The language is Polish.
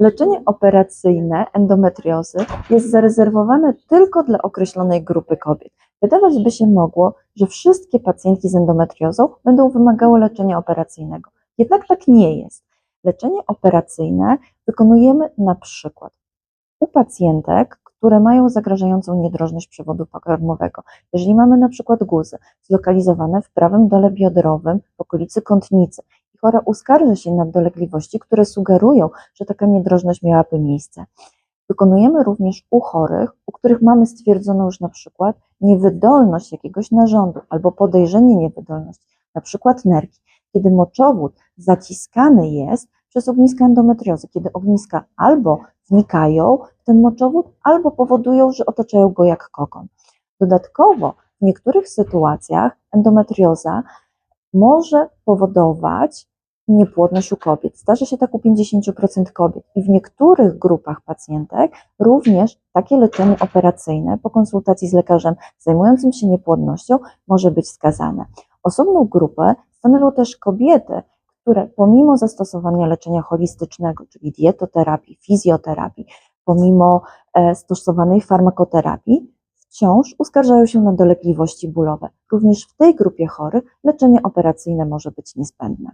Leczenie operacyjne endometriozy jest zarezerwowane tylko dla określonej grupy kobiet. Wydawać by się mogło, że wszystkie pacjentki z endometriozą będą wymagały leczenia operacyjnego. Jednak tak nie jest. Leczenie operacyjne wykonujemy na przykład u pacjentek, które mają zagrażającą niedrożność przewodu pokarmowego. Jeżeli mamy na przykład guzy zlokalizowane w prawym dole biodrowym, w okolicy kątnicy chora uskarży się na dolegliwości, które sugerują, że taka niedrożność miałaby miejsce. Wykonujemy również u chorych, u których mamy stwierdzoną już na przykład niewydolność jakiegoś narządu albo podejrzenie niewydolności, na przykład nerki, kiedy moczowód zaciskany jest przez ogniska endometriozy, kiedy ogniska albo wnikają w ten moczowód, albo powodują, że otaczają go jak kokon. Dodatkowo w niektórych sytuacjach endometrioza może powodować niepłodność u kobiet. Zdarza się tak u 50% kobiet i w niektórych grupach pacjentek również takie leczenie operacyjne po konsultacji z lekarzem zajmującym się niepłodnością może być wskazane. Osobną grupę stanowią też kobiety, które pomimo zastosowania leczenia holistycznego, czyli dietoterapii, fizjoterapii, pomimo e, stosowanej farmakoterapii, wciąż uskarżają się na dolegliwości bólowe. Również w tej grupie chorych leczenie operacyjne może być niezbędne.